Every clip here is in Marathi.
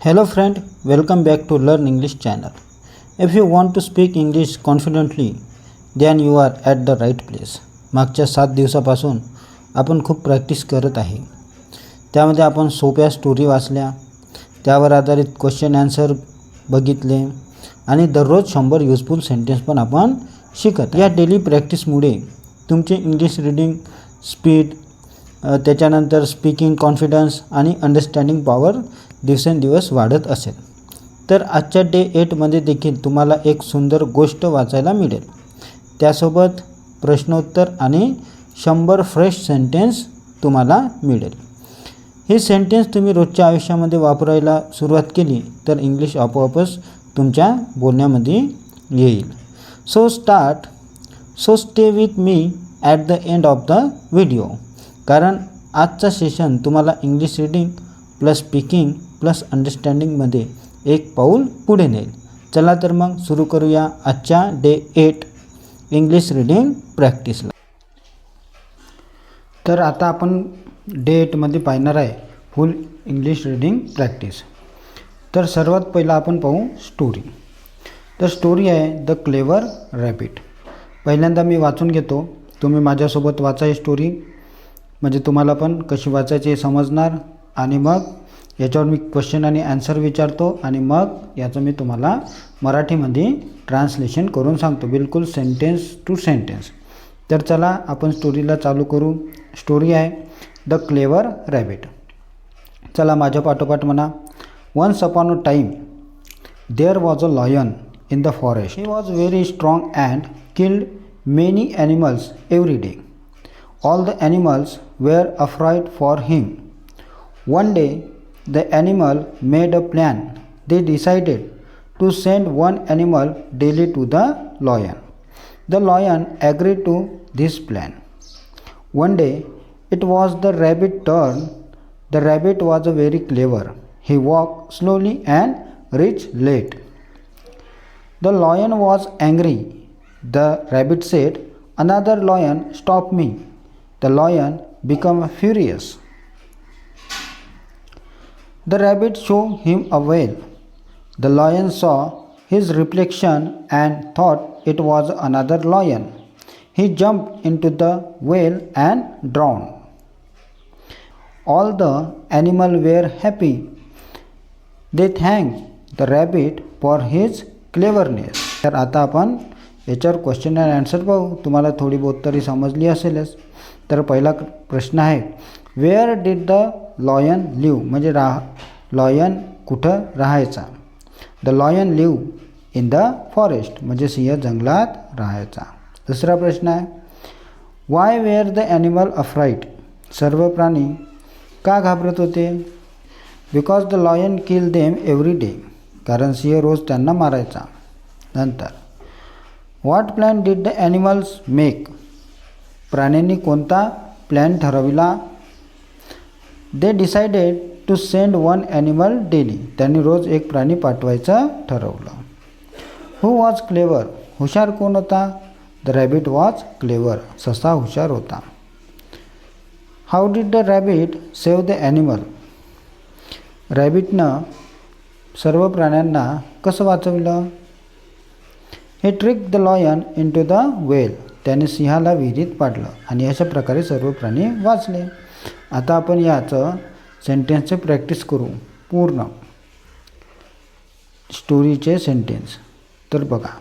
Hello friend, welcome back to Learn English channel. If you want to speak English confidently, then you are at the right place. मागच्या सात दिवसापासून आपण खूप प्रॅक्टिस करत आहे त्यामध्ये आपण सोप्या स्टोरी वाचल्या त्यावर आधारित क्वेश्चन ॲन्सर बघितले आणि दररोज शंभर युजफुल सेंटेन्स पण आपण शिकत या डेली प्रॅक्टिसमुळे तुमचे इंग्लिश रीडिंग स्पीड त्याच्यानंतर स्पीकिंग कॉन्फिडन्स आणि अंडरस्टँडिंग पॉवर दिवसेंदिवस वाढत असेल. तर आजच्या डे एटमध्ये देखील तुम्हाला एक सुंदर गोष्ट वाचायला मिळेल. त्यासोबत प्रश्नोत्तर आणि शंभर फ्रेश सेंटेन्स तुम्हाला मिळेल. हे सेंटेन्स तुम्ही रोजच्या आयुष्यामध्ये वापरायला सुरुवात केली तर इंग्लिश आपोआपच तुमच्या बोलण्यामध्ये येईल. So start so stay with me at the end of the video कारण आजचा सेशन तुम्हाला English reading plus speaking plus अंडरस्टँडिंगमध्ये एक पाऊल पुढे नेईल. चला तर मग सुरू करूया आजच्या डे एट इंग्लिश रीडिंग प्रॅक्टिसला तर आता आपण डे एटमध्ये पाहणार आहे फुल इंग्लिश रीडिंग प्रॅक्टिस तर सर्वात पहिला आपण पाहू स्टोरी तर स्टोरी आहे द क्लेवर रॅबिट पहिल्यांदा मी वाचून घेतो. तुम्ही माझ्यासोबत वाचा ही स्टोरी म्हणजे तुम्हाला पण कशी वाचायची हे समजणार. आणि मग याच्यावर मी क्वेश्चन आणि ॲन्सर विचारतो आणि मग याचं मी तुम्हाला मराठीमध्ये ट्रान्सलेशन करून सांगतो. बिलकुल सेंटेन्स टू सेंटेन्स तर चला आपण स्टोरीला चालू करू. स्टोरी आहे द क्लेवर रॅबिट चला माझ्या पाठोपाठ म्हणा. Once upon a time there was a lion in the forest he was very strong and killed many animals every day all the animals were afraid for him One day, the animal made a plan. They decided to send one animal daily to the lion. The lion agreed to this plan. One day, it was the rabbit's turn. The rabbit was very clever. He walked slowly and reached late. The lion was angry. The rabbit said, Another lion stop me. The lion became furious. The rabbit showed him a whale. The lion saw his reflection and thought it was another lion. He jumped into the whale and drowned. All the animals were happy. They thanked the rabbit for his cleverness. तर आता आपण याच्यावर क्वेश्चन अँड आन्सर पाहू. तुम्हाला थोडी बहुत तरी समजली असेलच. तर पहिला प्रश्न आहे where did the lion live म्हणजे राह लॉयन कुठं राहायचा? The lion live in the forest म्हणजे सिंह जंगलात राहायचा. दुसरा प्रश्न आहे why were the animal afraid सर्व प्राणी का घाबरत होते? Because the lion kill them every day कारण सिंह रोज त्यांना मारायचा. नंतर what plan did the animals make प्राण्यांनी कोणता प्लॅन ठरविला? They decided to send one animal daily त्यांनी रोज एक प्राणी पाठवायचं ठरवलं. हू वॉज क्लेवर हुशार कोण होता? द रॅबिट वॉज क्लेवर ससा हुशार होता. How did the rabbit save the animal रॅबिटनं सर्व प्राण्यांना कसं वाचवलं? He trick the lion into the well त्याने सिंहाला विहिरीत पाडलं आणि अशा प्रकारे सर्व प्राणी वाचले. आता आपण याचं सेंटेन्सचे प्रॅक्टिस करू. पूर्ण. स्टोरीचे सेंटेन्स तर बघा.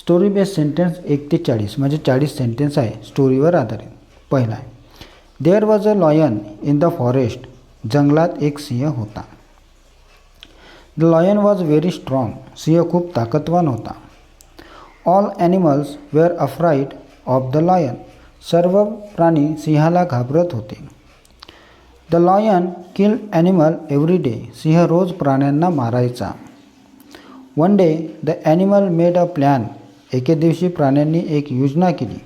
स्टोरी बेस्ड सेंटेन्स एक ते चाळीस म्हणजे चाळीस सेंटेन्स आहे स्टोरीवर आधारित. पहिला आहे. There was a lion in the forest जंगलात एक सिंह होता. The lion was very strong सिंह खूप ताकदवान होता. All animals were afraid of the lion सर्व प्राणी सिंहाला घाबरत होते. The lion kill animal every day सिंह रोज प्राण्यांना मारायचा. One day the animal made a plan एके दिवशी प्राण्यांनी एक योजना केली.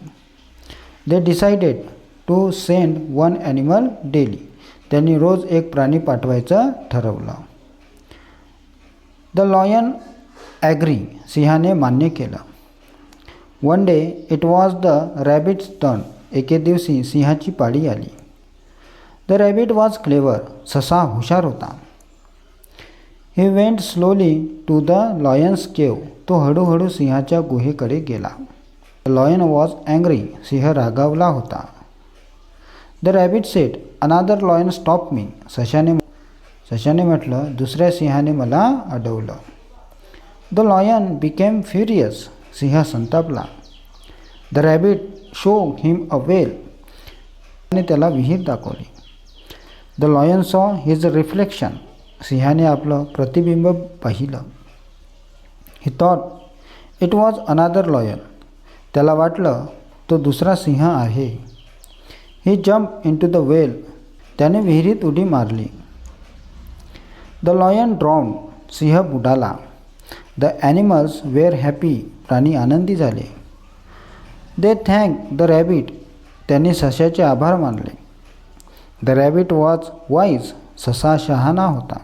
They decided to send one animal daily त्यांनी रोज एक प्राणी पाठवायचं ठरवलं. द लॉयन ॲग्री सिंहाने मान्य केलं. One day it was the rabbit's turn एके दिवशी सिंहाची पाळी आली. द रॅबिट वॉज क्लेवर ससा हुशार होता. He went slowly to the lion's cave तो हळूहळू सिंहाच्या गुहेकडे गेला. लॉयन वॉज अँग्री सिंह रागावला होता. The rabbit said another lion stop me सशाने सशाने म्हटलं दुसऱ्या सिंहाने मला अडवलं. द लॉयन बिकेम फ्युरियस सिंह संतापला the rabbit show him a well आणि त्याला विहीर दाखवली. The lion saw his reflection सिंहाने आपलं प्रतिबिंब पाहिलं. He thought it was another lion त्याला वाटलं तो दुसरा सिंह आहे. He jump into the well त्याने विहिरीत उडी मारली. द लॉयन ड्रॉन सिंह बुडाला. द ॲनिमल्स वेअर हॅपी प्राणी आनंदी झाले. They thank the rabbit. त्यांनी सशाचे आभार मानले. द रॅबिट वॉज वाईज ससा शहाणा होता.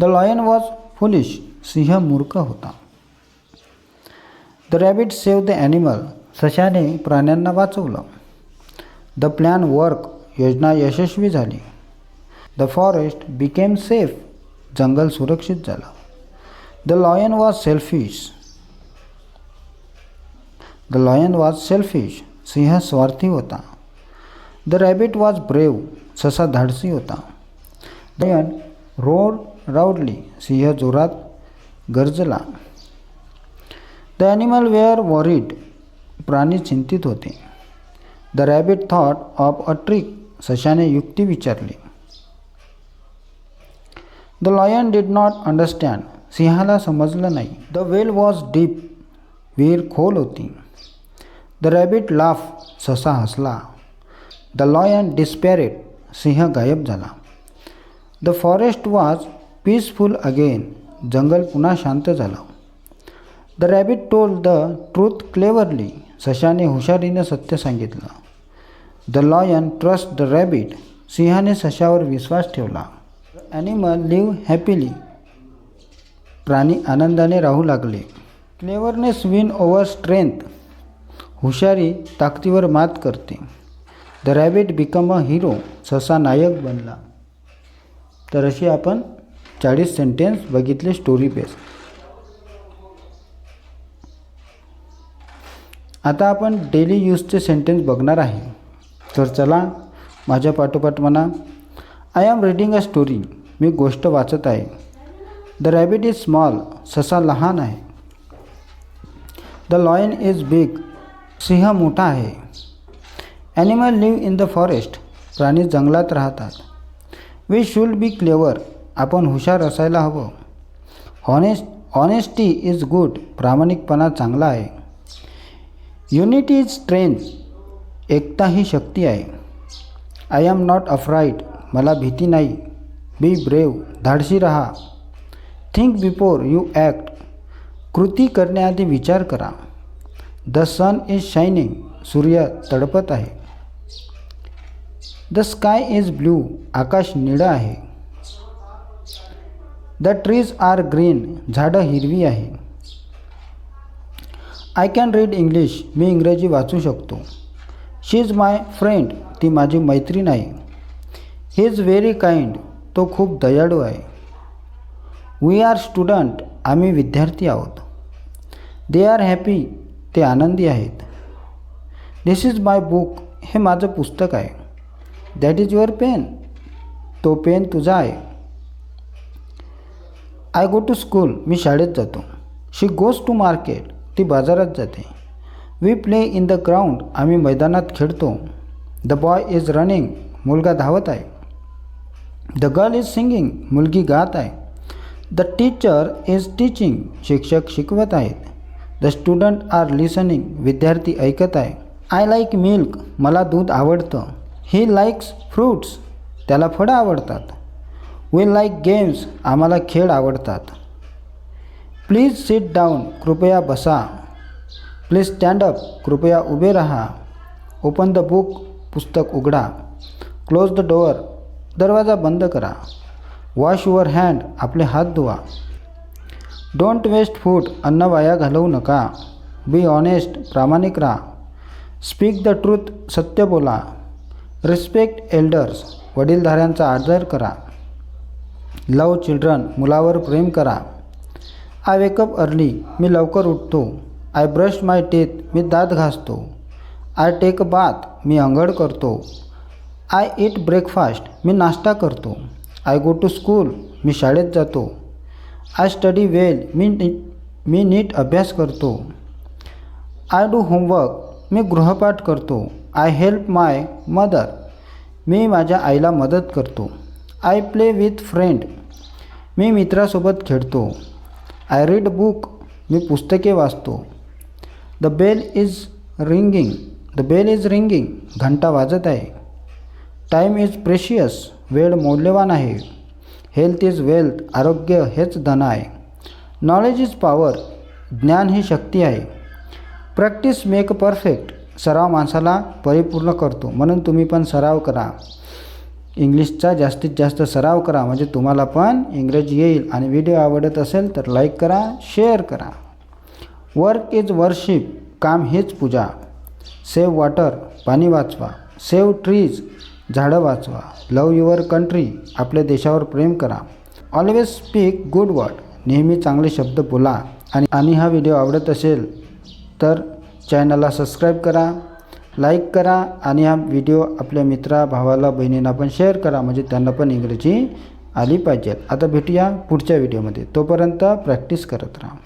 The lion was foolish. सिंह मूर्ख होता. The rabbit save the animal. सशाने प्राण्यांना वाचवलं. द प्लॅन वर्क योजना यशस्वी झाली. The forest became safe. जंगल सुरक्षित झालं. The lion was selfish the lion was selfish सिंह स्वार्थी होता. द रॅबिट वॉज ब्रेव ससा धाडसी होता. लॉयन रोड राऊडली सिंह जोरात गरजला. द ॲनिमल वेअर वॉरिड प्राणी चिंतित होते. The rabbit thought of a trick सशाने युक्ती विचारली. The lion did not understand सिंहाला समजलं नाही. द वेल वॉज डीप विहीर खोल होती. द रॅबिट लाफ ससा हसला. द लॉयन डिस्पॅरेट सिंह गायब झाला. The forest was peaceful again जंगल पुन्हा शांत झालं. The rabbit told the truth cleverly सशाने हुशारीनं सत्य सांगितलं. The lion trust the rabbit सिंहाने सशावर विश्वास ठेवला. ॲनिमल लिव्ह हॅपीली प्राणी आनंदाने राहू लागले. Cleverness win over strength. हुशारी ताकदीवर मात करते. The rabbit become a hero ससा नायक बनला. तर अशी आपण चाळीस सेंटेन्स बघितले स्टोरी बेस आता आपण डेली यूजचे सेंटेन्स बघणार आहे. तर चला माझ्या पाठोपाठ म्हणा. I am reading a story मी गोष्ट वाचत आहे. द रॅबिट इज स्मॉल ससा लहान आहे. द लॉयन इज बिग सिंह मोठा आहे. Animal live in the forest प्राणी जंगलात राहतात. वी शूड बी क्लेवर आपण हुशार असायला हवं. हॉनेस्ट ऑनेस्टी इज गुड प्रामाणिकपणा चांगला आहे. युनिटी इज स्ट्रेंथ एकता ही शक्ती आहे. आय एम नॉट अफ्राईड मला भीती नाही. बी ब्रेव धाडशी रहा. थिंक बिफोर यू ॲक्ट कृती करण्याआधी विचार करा. द सन इज शायनिंग सूर्य तडपत आहे. द स्काय इज ब्ल्यू आकाश निळं आहे. द ट्रीज आर ग्रीन झाडं हिरवी आहे. आय कॅन रीड इंग्लिश मी इंग्रजी वाचू शकतो. शी इज माय फ्रेंड ती माझी मैत्रीण आहे. ही इज व्हेरी काइंड तो खूप दयाळू आहे. वी आर स्टुडंट आम्ही विद्यार्थी आहोत. दे आर हॅपी ते आनंदी आहेत. दिस इज माय बुक हे माझं पुस्तक आहे. दॅट इज युअर पेन तो पेन तुझा आहे. आय गो टू स्कूल मी शाळेत जातो. शी गोज टू मार्केट ती बाजारात जाते. We play in the ground आम्ही मैदानात खेळतो. द बॉय इज रनिंग मुलगा धावत आहे. द गर्ल इज सिंगिंग मुलगी गात आहे. द टीचर इज टीचिंग शिक्षक शिकवत आहेत. द स्टुडंट आर लिसनिंग विद्यार्थी ऐकत आहे. आय लाईक मिल्क मला दूध आवडतं. ही लाईक्स फ्रूट्स त्याला फळं आवडतात. वी लाईक गेम्स आम्हाला खेळ आवडतात. प्लीज सिट डाऊन कृपया बसा. प्लीज स्टँड अप कृपया उभे राहा. ओपन द बुक पुस्तक उघडा. क्लोज द डोअर दरवाजा बंद करा. वॉश युअर हँड आपले हात धुवा. डोंट वेस्ट फूड अन्न वाया घालवू नका. बी ऑनेस्ट प्रामाणिक राहा. स्पीक द ट्रूथ सत्य बोला. रिस्पेक्ट एल्डर्स वडीलधाऱ्यांचा आदर करा. लव चिल्ड्रन मुलावर प्रेम करा. आय वेकअप अर्ली मी लवकर उठतो. आय ब्रश माय टेथ मी दात घासतो. आय टेक बाथ मी अंघड करतो. आय इट ब्रेकफास्ट मी नाश्ता करतो. आय गो टू स्कूल मी शाळेत जातो. आय स्टडी वेल मी मी नीट अभ्यास करतो. आय डू होमवर्क मी गृहपाठ करतो. आय हेल्प माय मदर मी माझ्या आईला मदत करतो. आय प्ले विथ फ्रेंड मी मित्रासोबत खेळतो. आय रीड बुक मी पुस्तके वाचतो. The bell is ringing the bell is ringing घंटा वाजत आहे. टाईम इज प्रेशियस वेळ मौल्यवान आहे. हेल्थ इज वेल्थ आरोग्य हेच धन आहे. नॉलेज इज पॉवर ज्ञान ही शक्ती आहे. प्रॅक्टिस मेक परफेक्ट सराव माणसाला परिपूर्ण करतो. म्हणून तुम्ही पण सराव करा. इंग्लिशचा जास्तीत जास्त सराव करा. म्हणजे तुम्हाला पण इंग्रजी येईल. आणि व्हिडिओ आवडत असेल तर लाईक करा शेअर करा. वर्क इज वर्शिप काम हेच पूजा. सेव वॉटर पाणी वाचवा. सेव्ह ट्रीज झाडं वाचवा. लव युअर कंट्री आपल्या देशावर प्रेम करा. Always speak good word. नेहमी चांगले शब्द बोला. आणि आणि हा व्हिडिओ आवडत असेल तर चॅनलला सबस्क्राईब करा लाईक करा आणि हा व्हिडिओ आपल्या मित्रा भावाला बहिणींना पण शेअर करा. म्हणजे त्यांना पण इंग्रजी आली पाहिजे. आता भेटूया पुढच्या व्हिडिओमध्ये. तोपर्यंत प्रॅक्टिस करत राहा.